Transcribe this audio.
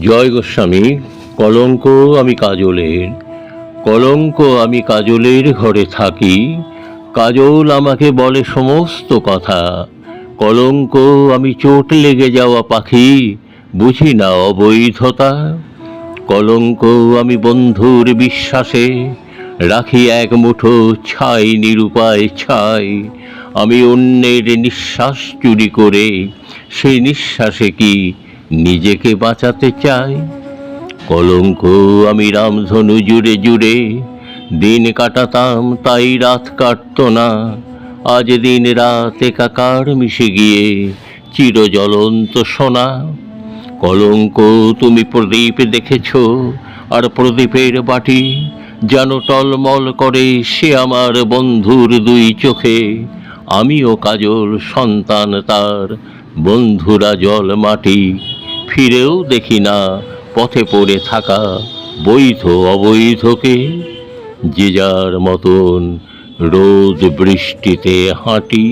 জয় গোস্বামী, কলঙ্ক আমি কাজলের, কলঙ্ক আমি কাজলের ঘরে থাকি, কাজল আমাকে বলে সমস্ত কথা, কলঙ্ক আমি চোট লেগে যাওয়া পাখি, বুঝি না অবৈধতা, কলঙ্ক আমি বন্ধুর বিশ্বাসে, রাখি এক মুঠো ছাই নিরুপায় ছাই, আমি অন্যের নিঃশ্বাস চুরি করে সেই নিঃশ্বাসে কি নিজেকে বাঁচাতে চাই। কলঙ্ক আমি রামধনু জুড়ে জুড়ে, দিন কাটাতাম তাই রাত কাটত না। আজ দিন রাত একাকার মিশে গিয়ে চির জ্বলন্ত সোনা। কলঙ্ক, তুমি প্রদীপ দেখেছ, আর প্রদীপের বাটি যেন টলমল করে সে আমার বন্ধুর দুই চোখে। আমিও কাজল সন্তান তার, বন্ধুরা জল মাটি। ফিরেও দেখি না পথে পড়ে থাকা বৈধ অবৈধকে। যে যার মতন রোদ বৃষ্টিতে হাঁটি